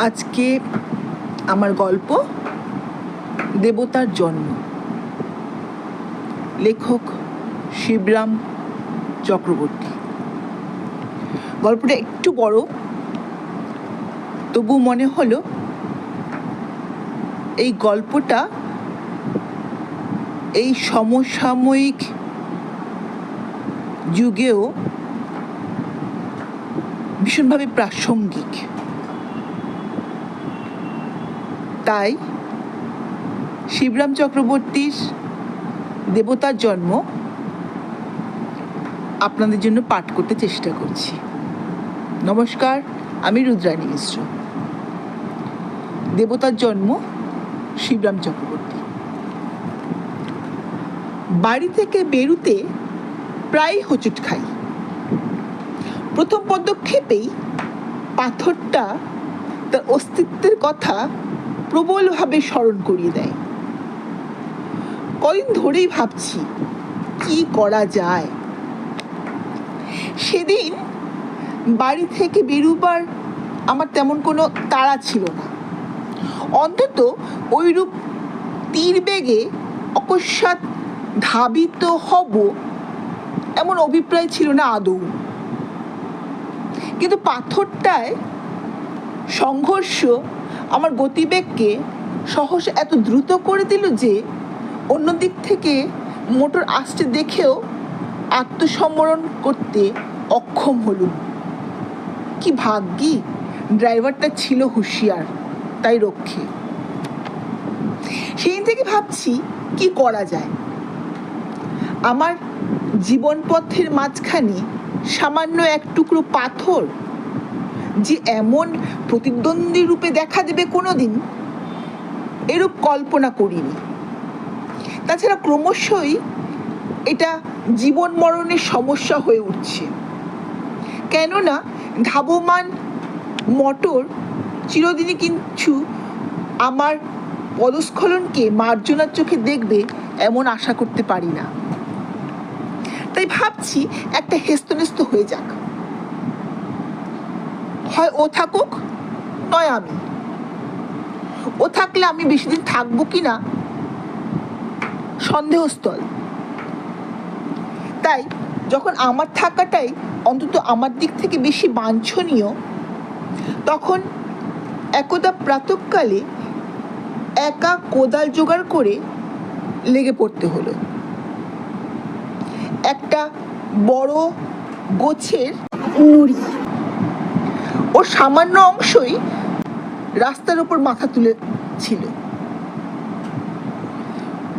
আজকে আমার গল্প, দেবতার জন্ম। লেখক শিবরাম চক্রবর্তী। গল্পটা একটু বড়, তবু মনে হলো এই গল্পটা এই সমসাময়িক যুগেও ভীষণভাবে প্রাসঙ্গিক। তাই শিবরাম চক্রবর্তীর দেবতার জন্ম আপনাদের জন্য পাঠ করতে চেষ্টা করছি। নমস্কার, আমি রুদ্রাণী মিশ্র। দেবতার জন্ম শিবরাম চক্রবর্তী। বাড়ি থেকে বেরুতে প্রায় হোঁচট খাই। প্রথম পদক্ষেপেই পাথরটা তার অস্তিত্বের কথা প্রবলভাবে স্মরণ করিয়ে দেয়। কদিন ধরেই ভাবছি, কি করা যায়? সেদিন বাড়ি থেকে বেরুবার আমার তেমন কোনো তাড়া ছিল না। অন্তত ওইরূপ তীর বেগে অকস্মাৎ ধাবিত হব এমন অভিপ্রায় ছিল না আদৌ। কিন্তু পাথরটায় সংঘর্ষ আমার গতিবেগকে সহজ এত দ্রুত করে দিল যে অন্য দিক থেকে মোটর আসতে দেখেও আত্মসম্বরণ করতে অক্ষম হলুম। কি ভাগ্যি, ড্রাইভারটা ছিল হুঁশিয়ার, তাই রক্ষে। সেই থেকে ভাবছি কি করা যায়। আমার জীবন পথের মাঝখানে সামান্য এক টুকরো পাথর যে এমন প্রতিদ্বন্দ্বী রূপে দেখা দেবে কোনোদিন, এরূপ কল্পনা করিনি। তাছাড়া ক্রমশই এটা জীবন মরণের সমস্যা হয়ে উঠছে। কেননা ধাবমান মটর চিরদিনই কিছু আমার পদস্খলনকে মার্জনার চোখে দেখবে এমন আশা করতে পারি না। তাই ভাবছি একটা হেস্তনেস্ত হয়ে যাক। হয় ও থাকুক, নয় আমি। ও থাকলে আমি বেশি দিন থাকব কি না? সন্দেহস্থল। তাই যখন আমার থাকাটাই অন্তত আমার দিক থেকে বেশি বাঞ্ছনীয়, তখন একদা প্রাতকালে একা কোদাল জোগাড় করে লেগে পড়তে হলো। একটা বড় গোছের নুড়ি। ওর সামান্য অংশই রাস্তার ওপর মাথা তুলে ছিল।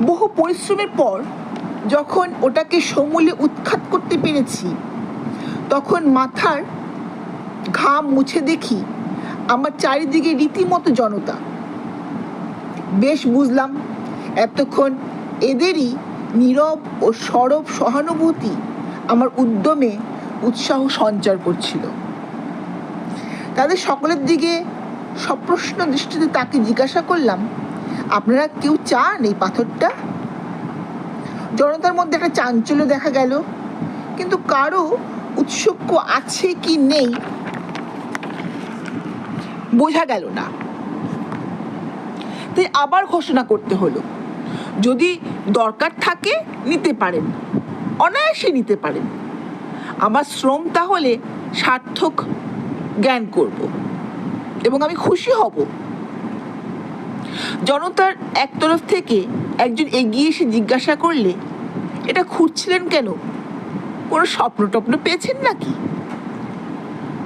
বহু পরিশ্রমের পর যখন ওটাকে সমূলে উৎখাত করতে পেরেছি, তখন মাথার ঘাম মুছে দেখি আমার চারিদিকে রীতিমতো জনতা। বেশ বুঝলাম, এতক্ষণ এদেরই নীরব ও সরব সহানুভূতি আমার উদ্যমে উৎসাহ সঞ্চার করছিল। তাদের সকলের দিকে সপ্রশ্ন দৃষ্টিতে তাকে জিজ্ঞাসা করলাম, আপনারা কেউ চান এই পাথরটা? জনতার মধ্যে একটা চাঞ্চল্য দেখা গেল, কিন্তু কারও উৎসুক্য আছে কি নেই বোঝা গেল না। তাই আবার ঘোষণা করতে হলো, যদি দরকার থাকে নিতে পারেন, অনায়াসে নিতে পারেন। আমার শ্রম তাহলে সার্থক জ্ঞান করব। এবং আমি খুশি হব। জনতার এক তরফ থেকে একজন এগিয়ে এসে জিজ্ঞাসা করলে, এটা খুঁজছিলেন কেন? কোনো স্বপ্ন টপ্ন পেয়েছেন নাকি?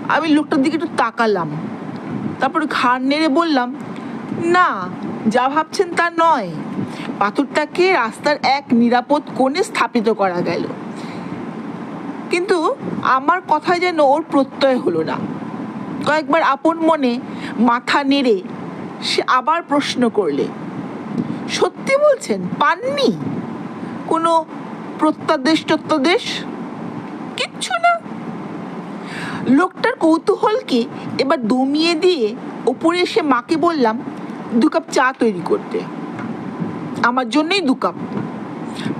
আমি লোকটার দিকে একটু তাকালাম। তারপর ঘাড় নেড়ে বললাম, না, যা ভাবছেন তা নয়। পাথরটাকে রাস্তার এক নিরাপদ কোণে স্থাপিত করা গেল। কিন্তু আমার কথায় যেন ওর প্রত্যয় হলো না। কয়েকবার আপন মনে মাথা নেড়ে সে আবার প্রশ্ন করলে, সত্যি বলছেন, পাননি? কোনো প্রত্যাদেশ টত্যাদেশ কিচ্ছু না। লোকটার কৌতূহলকে এবার দমিয়ে দিয়ে ওপরে এসে মাকে বললাম, দু কাপ চা তৈরি করতে। আমার জন্যই দু কাপ।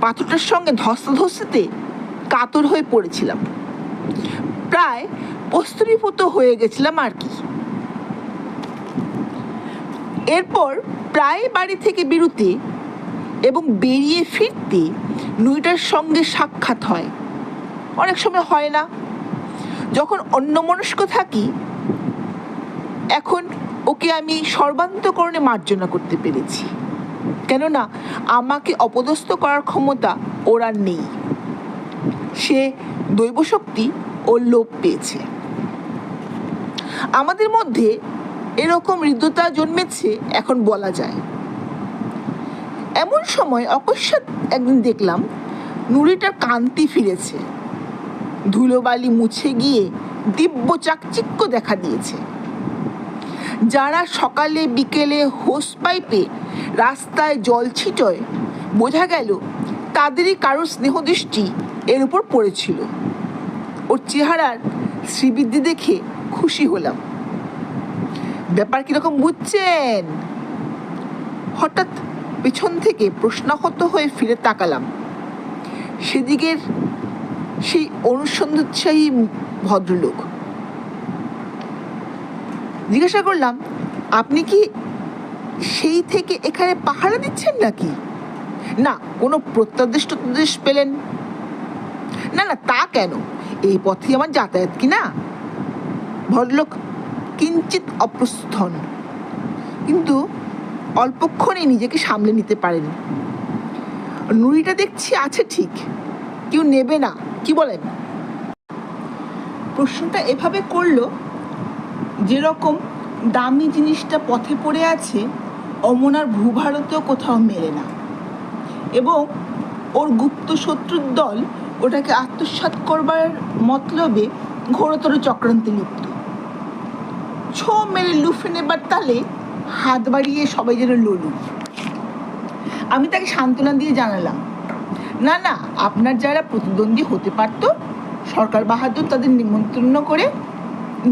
পাথরটার সঙ্গে ধস্তাধস্তিতে কাতর হয়ে পড়েছিলাম। প্রায় প্রস্তুরীভূত হয়ে গেছিলাম আর কি। এরপর প্রায় বাড়ি থেকে বেরোতে এবং বেরিয়ে ফিরতে নুইটার সঙ্গে সাক্ষাৎ হয়। অনেক সময় হয় না। যখন অন্যমনস্ক থাকি, এখন ওকে আমি সর্বান্তকরণে মার্জনা করতে পেরেছি। কেননা, আমাকে অপদস্থ করার ক্ষমতা ওর নেই। সে দৈবশক্তি ও লোপ পেয়েছে। আমাদের মধ্যে এরকম হৃদ্যতা জন্মেছে, এখন বলা যায়। এমন সময় অকস্মাৎ একদিন দেখলাম নুড়িটার কান্তি ফিরেছে। ধুলোবালি মুছে গিয়ে দিব্য চাকচিক্য দেখা দিয়েছে। যারা সকালে বিকেলে হোস পাইপে রাস্তায় জল ছিটয়, বোঝা গেল তাদেরই কারও স্নেহদৃষ্টি এর উপর পড়েছিল। ওর চেহারার শ্রীবৃদ্ধি দেখে খুশি হলাম। ব্যাপার কীরকম বুঝছেন? হঠাৎ পেছন থেকে প্রশ্নাহত হয়ে ফিরে তাকালাম। সেদিকের সেই অনুসন্ধানশাহী ভদ্রলোক। জিজ্ঞাসা করলাম, আপনি কি সেই থেকে এখানে পাহারা দিচ্ছেন নাকি? না, কোনো প্রত্যাদেশ টত্যাদেশ পেলেন। না না, তা কেন? এই পথে আমার যাতায়াত কি না? ভদ্রলোক কিঞ্চিত অপ্রস্তুত হন কিন্তু অল্পক্ষণে নিজেকে সামলে নিতে পারেন। নুড়িটা দেখছি আছে ঠিক, কেউ নেবে না, কি বলেন? প্রশ্নটা এভাবে করল, যেরকম দামি জিনিসটা পথে পড়ে আছে, অমনার ভূভারতেও কোথাও মেলে না। এবং ওর গুপ্ত শত্রুর দল ওটাকে আত্মসাৎ করবার মতলবে ঘোরতর চক্রান্তে লিপ্ত। ছো মেরে লুফে নেবার তালে হাত বাড়িয়ে সবাই যেন লড়ু আমি তাকে সান্ত্বনা দিয়ে জানালাম, না না, আপনার যারা প্রতিদ্বন্দ্বী হতে পারত, সরকার বাহাদুর তাদের নিমন্ত্রণ করে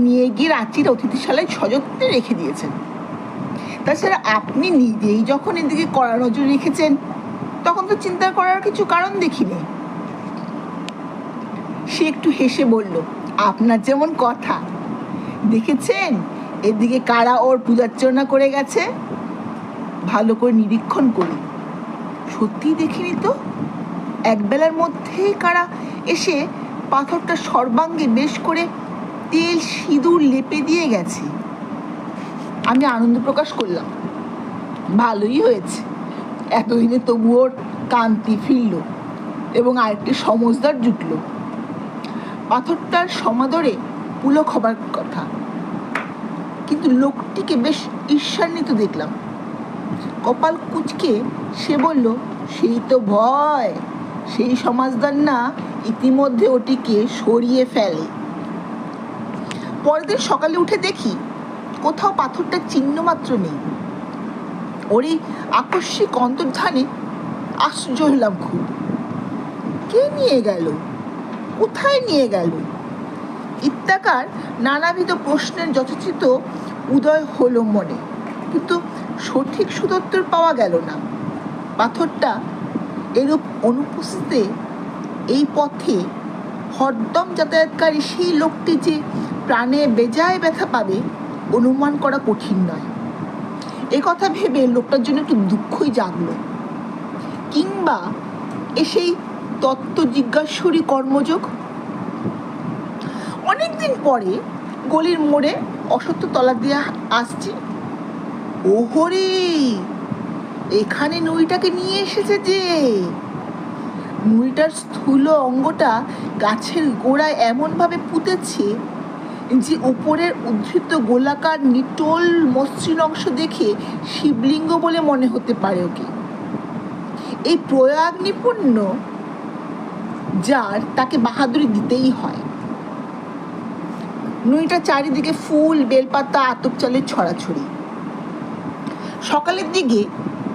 নিয়ে গিয়ে রাঁচির অতিথিশালায় সযত্নে রেখে দিয়েছেন। তাছাড়া আপনি নিজেই যখন এদিকে কড়া নজর রেখেছেন, তখন তো চিন্তা করার কিছু কারণ দেখিনি। সে একটু হেসে বলল আপনার যেমন কথা। দেখেছেন? এদিকে কারা ওর পূজার্চনা করে গেছে? ভালো করে নিরীক্ষণ করি সত্যি দেখিনি তো? একবেলার মধ্যেই কারা এসে পাথরটা সর্বাঙ্গে বেশ করে তেল সিঁদুর লেপে দিয়ে গেছে। আমি আনন্দ প্রকাশ করলাম। ভালোই হয়েছে। এতদিনে তবু ওর কান্তি ফিরল এবং আরেকটি সমজদার জুটল। পাথরটার সমাদরে পুলক হবার কথা। কিন্তু লোকটিকে বেশ ঈর্ষান্বিত দেখলাম। কপাল কুচকে সে বলল, সেই তো ভয়। সেই সমাজদার না ইতিমধ্যে ওটিকে সরিয়ে ফেলে। পরের দিন সকালে উঠে দেখি, কোথাও পাথরটার চিহ্ন মাত্র নেই। ওর এই আকস্মিক অন্তর্ধানে আশ্চর্য হলাম খুব। কে নিয়ে গেল? কোথায় নিয়ে গেল? ইত্যাকার নানাবিধ প্রশ্নের যথোচিত উদয় হলো মনে, কিন্তু সঠিক সুদত্তর পাওয়া গেল না। পাথরটা এরূপ অনুপস্থিতিতে এই পথে হরদম যাতায়াতকারী সেই লোকটি যে প্রাণে বেজায় ব্যথা পাবে, অনুমান করা কঠিন নয়। এ কথা ভেবে লোকটার জন্য একটু দুঃখই জাগলো। কিংবা এ সেই তত্ত্ব জিজ্ঞাসুরই কর্মযোগ। অনেকদিন পরে গলির মোড়ে অসত্য তলা দিয়ে আসছে। ওহরে, এখানে নইটাকে নিয়ে এসেছে যে। নুইটার স্থূল অঙ্গটা গাছের গোড়ায় এমনভাবে পুঁতেছে যে উপরের উদ্ধৃত গোলাকার নিটোল মসৃণ অংশ দেখে শিবলিঙ্গ বলে মনে হতে পারে ওকে। এই প্রয়াগ নিপুণ্য যার তাকে বাহাদুরি দিতেই হয়। নুইটা চারিদিকে ফুল, বেলপাতা, আতপ চালের ছড়াছড়ি। সকালের দিকে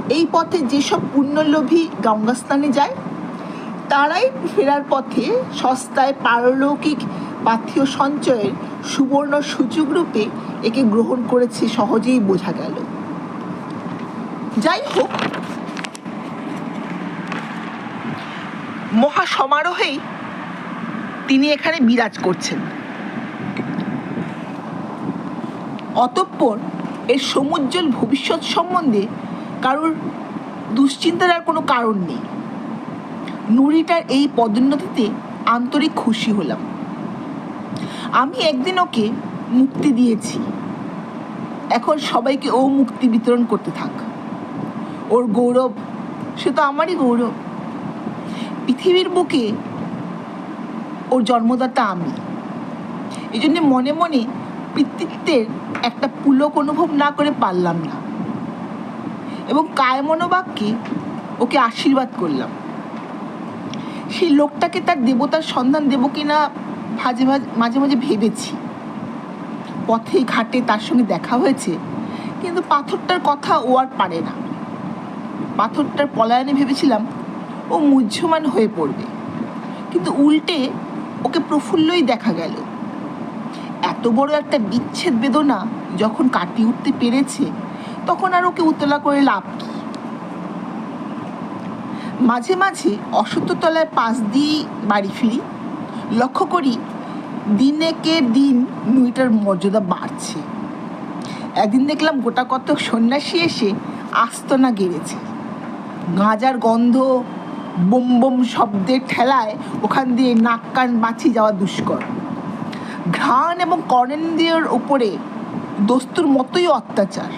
এই পথে যেসব পুণ্যলোভী গঙ্গা স্নানে যায়, তারাই ফেরার পথে সস্তায় পারলৌকিক পাথেয় সঞ্চয়ের সুবর্ণ সূচক রূপে একে গ্রহণ করেছে সহজেই বোঝা গেল। যাই হোক মহা সমারোহেই তিনি এখানে বিরাজ করছেন। অতঃপর এর সমুজ্জ্বল ভবিষ্যৎ সম্বন্ধে কারোর দুশ্চিন্তার আর কোনো কারণ নেই। নুরিটার এই পদোন্নতিতে আন্তরিক খুশি হলাম। আমি একদিন ওকে মুক্তি দিয়েছি। এখন সবাইকে ও মুক্তি বিতরণ করতে থাক। ওর গৌরব, সে তো আমারই গৌরব। পৃথিবীর বুকে ওর জন্মদাতা আমি। এই জন্যে মনে মনে পিতৃত্বের একটা পুলক অনুভব না করে পারলাম না। এবং কায় মনোবাক্যে ওকে আশীর্বাদ করলাম। সেই লোকটাকে তার দেবতার সন্ধান দেবো কিনা মাঝে মাঝে মাঝে ভেবেছি। পথে, ঘাটে তার সঙ্গে দেখা হয়েছে, কিন্তু পাথরটার কথা ও আর পারে না। পাথরটার পলায়নে ভেবেছিলাম ও মুহ্যমান হয়ে পড়বে। কিন্তু উল্টে ওকে প্রফুল্লই দেখা গেল। এত বড় একটা বিচ্ছেদ বেদনা যখন কাটিয়ে উঠতে পেরেছে, তখন আর ওকে উতলা করে লাভ কি? মাঝে মাঝে অসত্যতলায় পাশ দিয়ে বাড়ি ফিরি। লক্ষ্য করি দিনেকে দিন নুইটার মর্যাদা বাড়ছে। একদিন দেখলাম গোটা কতক সন্ন্যাসী এসে আস্তনা গেড়েছে। গাঁজার গন্ধ বোম বোম শব্দের ঠেলায় ওখান দিয়ে নাক কান বাঁচিয়ে যাওয়া দুষ্কর। ঘ্রাণ এবং কর্ণেন্দ্রিয়র উপরে দস্তুর মতোই অত্যাচার।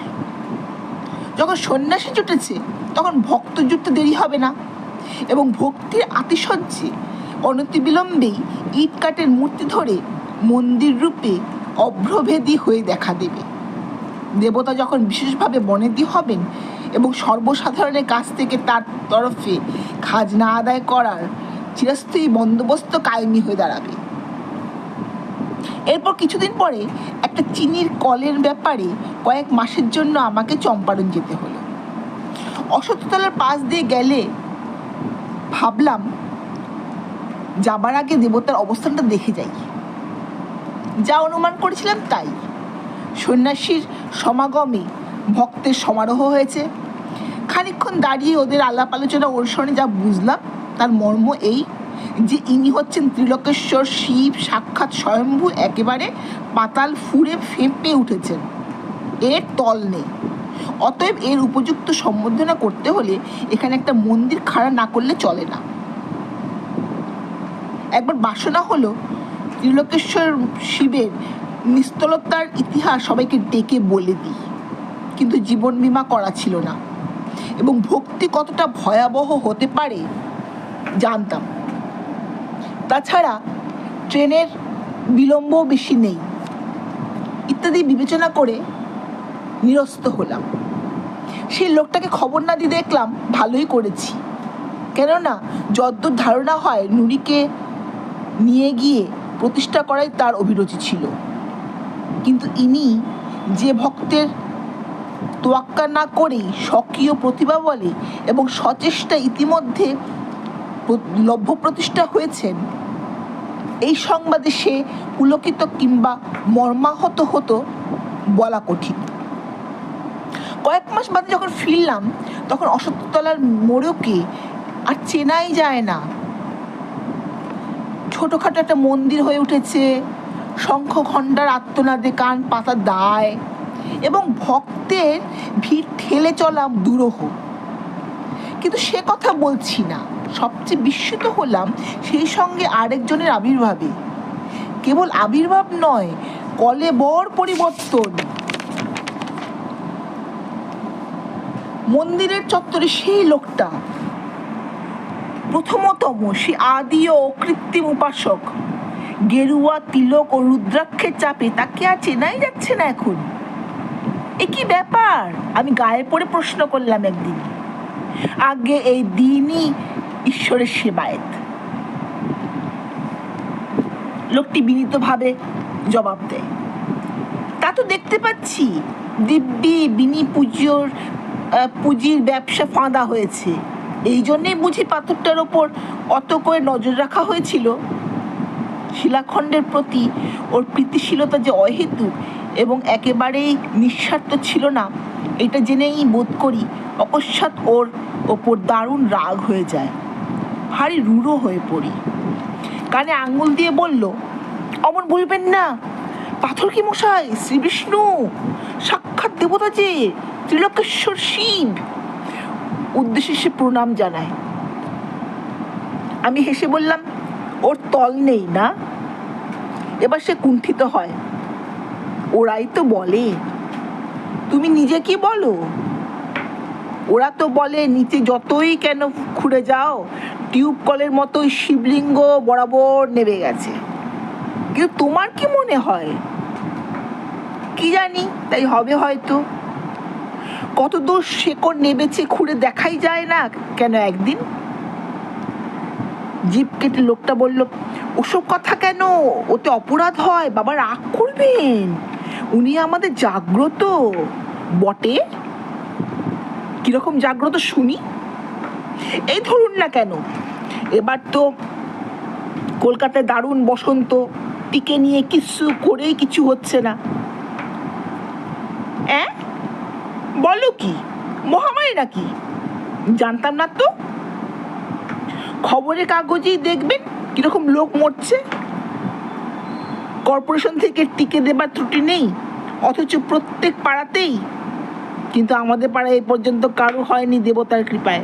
যখন সন্ন্যাসী জুটেছে, তখন ভক্ত জুটতে দেরি হবে না এবং ভক্তির আতিশয্যে অনতিবিলম্বেই ইট কাঠের মূর্তি ধরে মন্দির রূপে অভ্রভেদী হয়ে দেখা দেবে। দেবতা যখন বিশেষভাবে বনেদি হবেন এবং সর্বসাধারণের কাছ থেকে তার তরফে খাজনা আদায় করার চিরস্থায়ী বন্দোবস্ত কায়েমি হয়ে দাঁড়াবে। এরপর কিছুদিন পরে একটা চিনির কলের ব্যাপারে কয়েক মাসের জন্য আমাকে চম্পারণ যেতে হলো। অসত্যতলার পাশ দিয়ে গেলে ভাবলাম যাবার আগে দেবতার অবস্থানটা দেখে যাই। যা অনুমান করেছিলাম তাই। সন্ন্যাসীর সমাগমে ভক্তের সমারোহ হয়েছে। খানিকক্ষণ দাঁড়িয়ে ওদের আলাপ আলোচনা অনুসরণে যা বুঝলাম, তার মর্ম এই যে ইনি হচ্ছেন ত্রিলোকেশ্বর শিব সাক্ষাৎ স্বয়ম্ভু একেবারে পাতাল ফুঁড়ে ফেঁপে উঠেছেন। এর তল নেই। অতএব এর উপযুক্ত সম্বোধনা করতে হলে এখানে একটা মন্দির খাড়া না করলে চলে না। একবার বাসনা হলো, ত্রিলোকেশ্বর শিবের নিস্তলতার ইতিহাস সবাইকে ডেকে বলে দিই। কিন্তু জীবন বিমা করা ছিল না। এবং ভক্তি কতটা ভয়াবহ হতে পারে, জানতাম। তাছাড়া ট্রেনের বিলম্বও বেশি নেই। ইত্যাদি বিবেচনা করে নিরস্ত হলাম। সেই লোকটাকে খবর না দিয়ে দেখলাম ভালোই করেছি। কেননা যদ্দূর ধারণা হয় নুরিকে নিয়ে গিয়ে প্রতিষ্ঠা করাই তার অভিরুচি ছিল। কিন্তু ইনি যে ভক্তের তোয়াক্কা না করেই স্বকীয় প্রতিভা বলে এবং সচেষ্টা ইতিমধ্যে লভ্য প্রতিষ্ঠা হয়েছেন। এই সংবাদে সে পুলকিত কিংবা মর্মাহত হতো বলা কঠিন। কয়েক মাস বাদে যখন ফিরলাম, তখন অসত্যতলার মোড়কে আর চেনাই যায় না। ছোটোখাটো একটা মন্দির হয়ে উঠেছে শঙ্খ ঘণ্টার আত্মনাদে কান পাতা দায় এবং ভক্তের ভিড় ঠেলে চলা দুরূহ। কিন্তু সে কথা বলছি না। সবচেয়ে বিস্মিত হলাম সেই সঙ্গে আরেকজনের আবির্ভাবে। কেবল আবির্ভাব নয়, কলে বড় পরিবর্তন। মন্দিরের চত্বরে সেই লোকটা। প্রথমতম সে আদি ও অকৃত্রিম উপাসক। গেরুয়া, তিলক ও রুদ্রাক্ষের চাপে তাকে আর চেনাই যাচ্ছে না এখন। এ কি ব্যাপার? আমি গায়ে পড়ে প্রশ্ন করলাম একদিন। আগে এই দিনই ঈশ্বরের সেবায়েত। লোকটি বিনীতভাবে জবাব দেয়। তা তো দেখতে পাচ্ছি। দিব্যি বিনি পুজোর পুঁজির ব্যবসা ফাঁদা হয়েছে। এই জন্যেই বুঝি পাথরটার ওপর অত করে নজর রাখা হয়েছিল। শিলাখণ্ডের প্রতি ওর প্রীতিশীলতা যে অহেতুক এবং একেবারেই নিঃস্বার্থ ছিল না, এটা জেনেই বোধ করি অকস্মাৎ ওর ওপর দারুণ রাগ হয়ে যায়। ভারী রূঢ় হয়ে পড়ি। কানে আঙ্গুল দিয়ে বলল, অমন বলবেন না। পাথর কি মশাই? শ্রীবিষ্ণু সাক্ষাৎ দেবতা যে, ত্রিলোকেশ্বর শিব। উদ্দেশ্যে সে প্রণাম জানায়। আমি হেসে বললাম, ওর তল নেই না? এবার সে কুণ্ঠিত হয়। ওরাই তো বলে, তুমি নিজে কি বলো? ওরা তো বলে, নিচে যতই কেন খুঁড়ে যাও, টিউব কলের মতোই শিবলিঙ্গ বরাবর নেমে গেছে। কিন্তু তোমার কি মনে হয়? কি জানি, তাই হবে হয়তো। কত দূর শেকড় নেবেছে খুঁড়ে দেখাই যায় না কেন একদিন? জিপ কেটে লোকটা বলল ওসব কথা কেন? ওতে অপরাধ হয়, বাবা রাগ করবেন। উনি আমাদের জাগ্রত। বটে? কীরকম জাগ্রত শুনি? এই ধরুন না কেন। এবার তো কলকাতায় দারুণ বসন্ত, টিকে নিয়ে কিছু করেই কিছু হচ্ছে না। বলো কি? মহামারী নাকি? জানতাম না তো? খবরের কাগজেই দেখবেন কীরকম লোক মরছে? কর্পোরেশন থেকে টিকে দেবার ত্রুটি নেই, অথচ প্রত্যেক পাড়াতেই। কিন্তু আমাদের পাড়ায় এই পর্যন্ত কারও হয়নি দেবতার কৃপায়।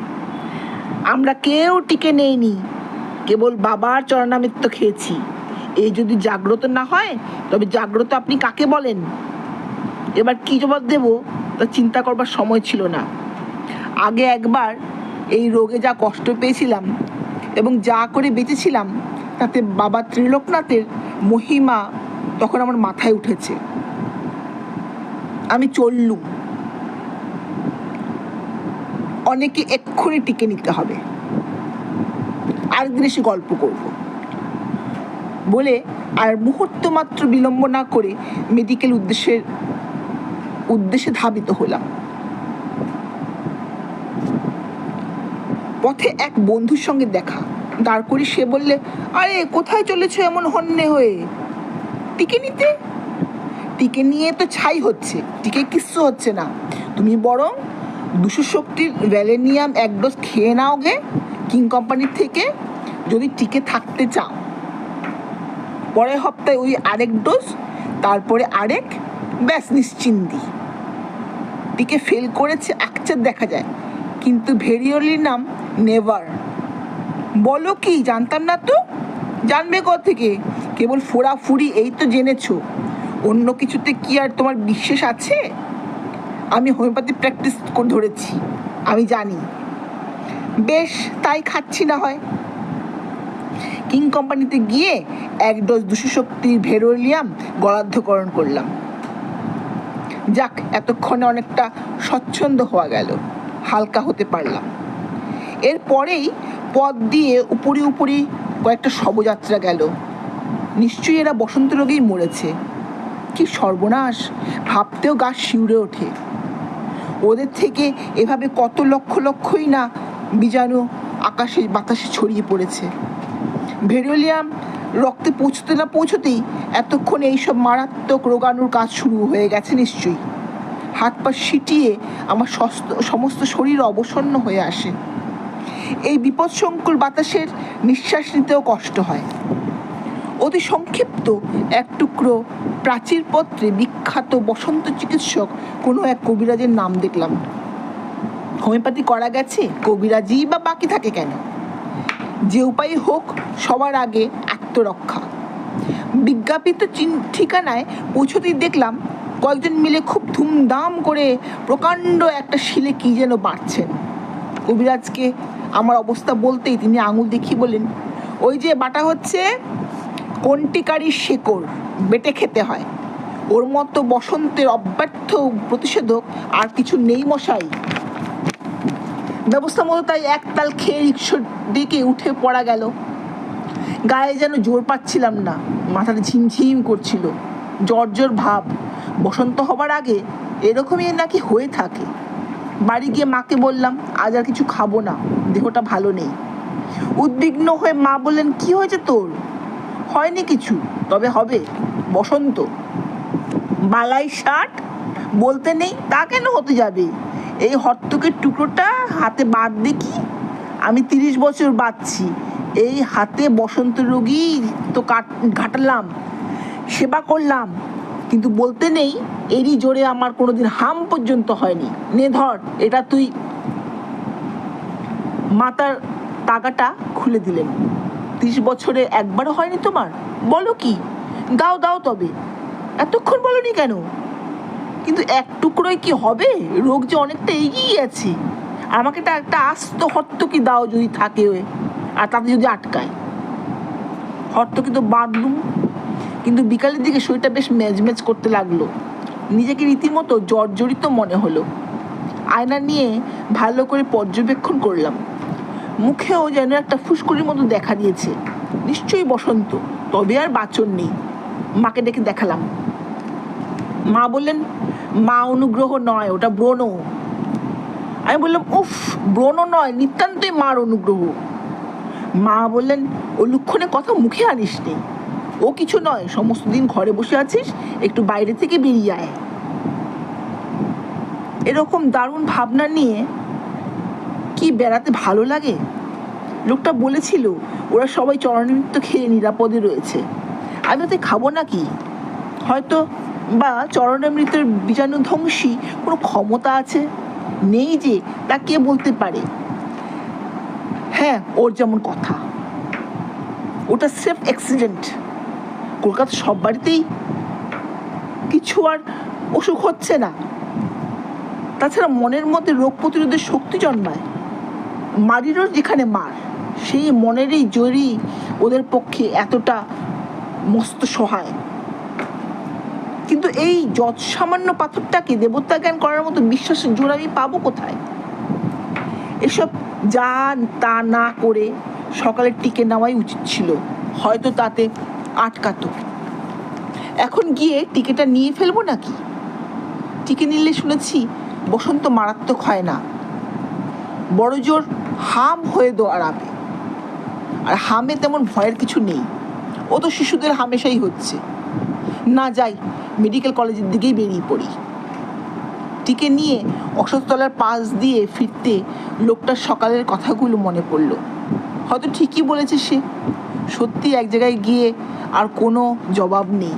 আমরা কেউ টিকে নেইনি, কেবল বাবার চরণামৃত্য খেয়েছি। এই যদি জাগ্রত না হয়, তবে জাগ্রত আপনি কাকে বলেন? এবার কি জবাব দেব, তা চিন্তা করবার সময় ছিল না। আগে একবার এই রোগে যা কষ্ট পেয়েছিলাম এবং যা করে বেঁচেছিলাম, তাতে বাবা ত্রিলোকনাথের মহিমা তখন আমার মাথায় উঠেছে। আমি চললুম। অনেকে এক্ষুনি টিকে নিতে হবে। আরেকদিন এসে গল্প করব। বলে আর মুহূর্ত মাত্র বিলম্ব না করে মেডিকেল উদ্দেশ্যের উদ্দেশ্যে ধাবিত হলাম। পথে এক বন্ধুর সঙ্গে দেখা। দাঁড় করি সে বললে, আরে, কোথায় চলেছো এমন হন্যে হয়ে? টিকে নিতে? টিকে নিয়ে তো ছাই হচ্ছে, টিকে কিচ্ছু হচ্ছে না। তুমি বরং দুশো শক্তির ভ্যালেনিয়াম এক ডোজ খেয়ে নাও গে, কিং কোম্পানির থেকে, যদি টিকে থাকতে চাও। পরের সপ্তাহে ওই আরেক ডোজ, তারপরে আরেক, ব্যাস নিশ্চিন্দি টিকে ফেল করেছে আকচার দেখা যায়, কিন্তু ভেরিওলির নাম নেভার। বলো কি, জানতাম না তো? জানবে কোথা থেকে? কেবল ফোড়াফুড়ি এই তো জেনেছো। অন্য কিছুতে কি আর তোমার বিশ্বাস আছে? আমি হোমিওপ্যাথি প্র্যাকটিস করে, ধরেছি। আমি জানি। বেশ, তাই খাচ্ছি না হয়। কিং কোম্পানিতে গিয়ে এক ডোজ দুশো শক্তির ভেরোলিয়াম গলাধ্যকরণ করলাম। যাক, এতক্ষণে অনেকটা স্বচ্ছন্দ হওয়া গেল। হালকা হতে পারলাম। এরপরেই পথ দিয়ে উপরি উপরি কয়েকটা শবযাত্রা গেল। নিশ্চয়ই এরা বসন্ত রোগেই মরেছে। কি সর্বনাশ, ভাবতেও গা শিউরে ওঠে। ওদের থেকে এভাবে কত লক্ষ লক্ষই না বীজাণু আকাশে বাতাসে ছড়িয়ে পড়েছে। ভেরোলিয়াম রক্তে পৌঁছতে না পৌঁছতেই এতক্ষণে এইসব মারাত্মক রোগাণুর কাজ শুরু হয়ে গেছে নিশ্চয়ই। হাত পা সিটিয়ে আমার সমস্ত শরীর অবসন্ন হয়ে আসে। এই বিপদসংকুল বাতাসের নিঃশ্বাস নিতেও কষ্ট হয়। অতি সংক্ষিপ্ত এক টুকরো প্রাচীর পত্রে বিখ্যাত বসন্ত চিকিৎসক কোনো এক কবিরাজের নাম দেখলাম। হোমিওপ্যাথি করা গেছে? কবিরাজি বা বাকি থাকে কেন? যে উপায় হোক, সবার আগে আত্মরক্ষা। বিজ্ঞাপিত ঠিকানায় পৌঁছতেই দেখলাম কয়েকজন মিলে খুব ধুমধাম করে প্রকাণ্ড একটা শিলে কি যেন বাড়ছেন কবিরাজকে আমার অবস্থা বলতেই তিনি আঙুল দেখিয়ে বলেন ওই যে বাটা হচ্ছে কন্টিকারী শেকড়, বেটে খেতে হয়। ওর মতো বসন্তের অব্যর্থ প্রতিষেধক আর কিছু নেই মশাই। ব্যবস্থা মতো তাই একতাল খেয়ে রিক্সার দিকে উঠে পড়া গেল। গায়ে যেন জোর পাচ্ছিলাম না, মাথাটা ঝিমঝিম করছিল। জ্বর ভাব, বসন্ত হবার আগে এরকমই নাকি হয়ে থাকে। বাড়ি গিয়ে মাকে বললাম, আজ আর কিছু খাব না, দেহটা ভালো নেই। উদ্বিগ্ন হয়ে মা বললেন, কি হয়েছে তোর? হয়নি কিছু, তবে হবে, বসন্ত। বালাই শার্ট? বলতে নেই, তা কেন হতে যাবে? এই হর্তকের টুকরোটা হাতে বাদ দেখি, আমি তিরিশ বছর বাঁচছি, এই হাতে বসন্ত রোগী তো কাট, ঘাটালাম, সেবা করলাম। কিন্তু বলতে নেই, এরই জোরে আমার কোনোদিন হাম পর্যন্ত হয়নি। নে ধর, এটা তুই মাতার তাগাটা খুলে দিলেন। তিরিশ বছরে একবারও হয়নি তোমার? বলো কি? দাও দাও তবে। এতক্ষণ বলনি কেন? কিন্তু এক টুকরোয় কি হবে? রোগ যে অনেকটা এগিয়ে গেছে আমাকে একটা একটা আস্ত হর্তকি দাও যদি থাকে। আর তাতে যদি আটকায়। হর্তকি তো বাঁধলুম কিন্তু বিকালের দিকে শরীরটা বেশ ম্যাজম্যাজ করতে লাগল। নিজেকে রীতিমতো জর্জরিত মনে হলো। আয়না নিয়ে ভালো করে পর্যবেক্ষণ করলাম। মুখেও যেন একটা ফুসকুড়ির মতো দেখা দিয়েছে। নিশ্চয়ই বসন্ত, তবে আর বাচন নেই। মাকে ডেকে দেখালাম। মা বললেন, মা অনুগ্রহ নয়, ওটা ব্রণ। আমি বললাম, উফ, ব্রণ নয়, নিতান্তই মার অনুগ্রহ। মা বললেন, ও লক্ষণে কথা মুখে আনিস নেই ও কিছু নয়, সমস্ত দিন ঘরে বসে আছিস, একটু বাইরে থেকে বেরিয়ে আয়। এরকম দারুণ ভাবনা নিয়ে কি বেড়াতে ভালো লাগে? লোকটা বলেছিল, ওরা সবাই চরণনৃত্য খেয়ে নিরাপদে রয়েছে। আমি ওতে খাব নাকি? হয়তো বা চরণামৃতের বীজাণুধ্বংসী কোনো ক্ষমতা আছে? নেই যে, তা কে বলতে পারে? হ্যাঁ ওর যেমন কথা। ওটা সেফ অ্যাক্সিডেন্ট কলকাতা সব বাড়িতেই কিছু আর অসুখ হচ্ছে না। তাছাড়া মনের মধ্যে রোগ প্রতিরোধের শক্তি জন্মায়। মারিরও যেখানে মার, সেই মনেরই জোরই ওদের পক্ষে এতটা মস্ত সহায়। কিন্তু এই যৎ সামান্য পাথরটাকে দেবতা জ্ঞান করার মতো বিশ্বাসের জোর আমি পাবো কোথায়? এসব যা তা না করে সকালে টিকে নেওয়াই উচিত ছিল। হয়তো তাতে আটকাতো। এখন গিয়ে টিকেটা নিয়ে ফেলব নাকি? টিকে নিলে শুনেছি বসন্ত মারাত্মক হয় না। বড় জোর হাম হয়ে দাঁড়াবে। আর হামে তেমন ভয়ের কিছু নেই। ও তো শিশুদের হামেশাই হচ্ছে। না যাই, মেডিকেল কলেজের দিকেই বেরিয়ে পড়ি। টিকে নিয়ে অশোকতলার পাশ দিয়ে ফিরতে লোকটার সকালের কথাগুলো মনে পড়ল। হয়তো ঠিকই বলেছে সে। সত্যি এক জায়গায় গিয়ে আর কোনো জবাব নেই।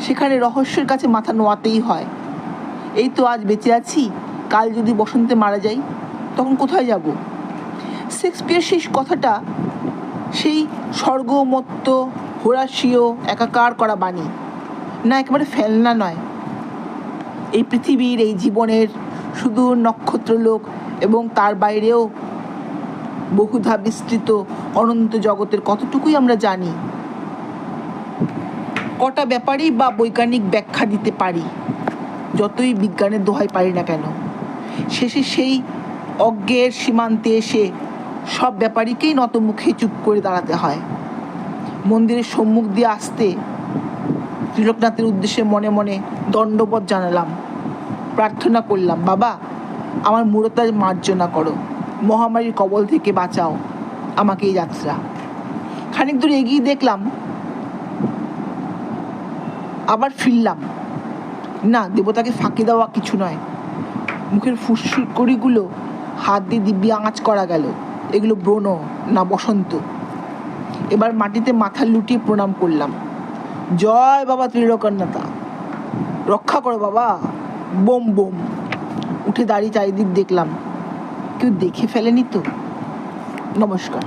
সেখানে রহস্যের কাছে মাথা নোয়াতেই হয়। এই তো আজ বেঁচে আছি, কাল যদি বসন্তে মারা যাই, তখন কোথায় যাব? শেক্সপিয়ার সেই কথাটা সেই স্বর্গমত্ত, হোরাশীয়, একাকার করা বাণী। না, একেবারে ফেলনা নয়। এই পৃথিবীর, এই জীবনের সুদূর নক্ষত্রলোক এবং তার বাইরেও বহুধা বিস্তৃত অনন্ত জগতের কতটুকুই আমরা জানি, কটা ব্যাপারেই বা বৈজ্ঞানিক ব্যাখ্যা দিতে পারি, যতই বিজ্ঞানের দোহাই পারি না কেন, শেষে সেই অজ্ঞের সীমান্তে এসে সব ব্যাপারীকেই নত মুখে চুপ করে দাঁড়াতে হয়। মন্দিরের সম্মুখ দিয়ে আসতে ত্রিলোকনাথের উদ্দেশ্যে মনে মনে দণ্ডবত জানালাম, প্রার্থনা করলাম, বাবা, আমার মূরতা মার্জনা করো, মহামারীর কবল থেকে বাঁচাও। আমাকে এই যাত্রা। খানিক দূর এগিয়ে দেখলাম, আবার ফিরলাম। না, দেবতাকে ফাঁকি দেওয়া কিছু নয়। মুখের ফুসকুড়িগুলো হাত দিয়ে দিব্যি আঁচ করা গেল। এগুলো ব্রণ, না বসন্ত। এবার মাটিতে মাথা লুটিয়ে প্রণাম করলাম। জয় বাবা ত্রিলোকন্যতা রক্ষা করো বাবা। বোম বোম। উঠে দাঁড়িয়ে চারিদিক দেখলাম। কেউ দেখে ফেলেনি তো? নমস্কার।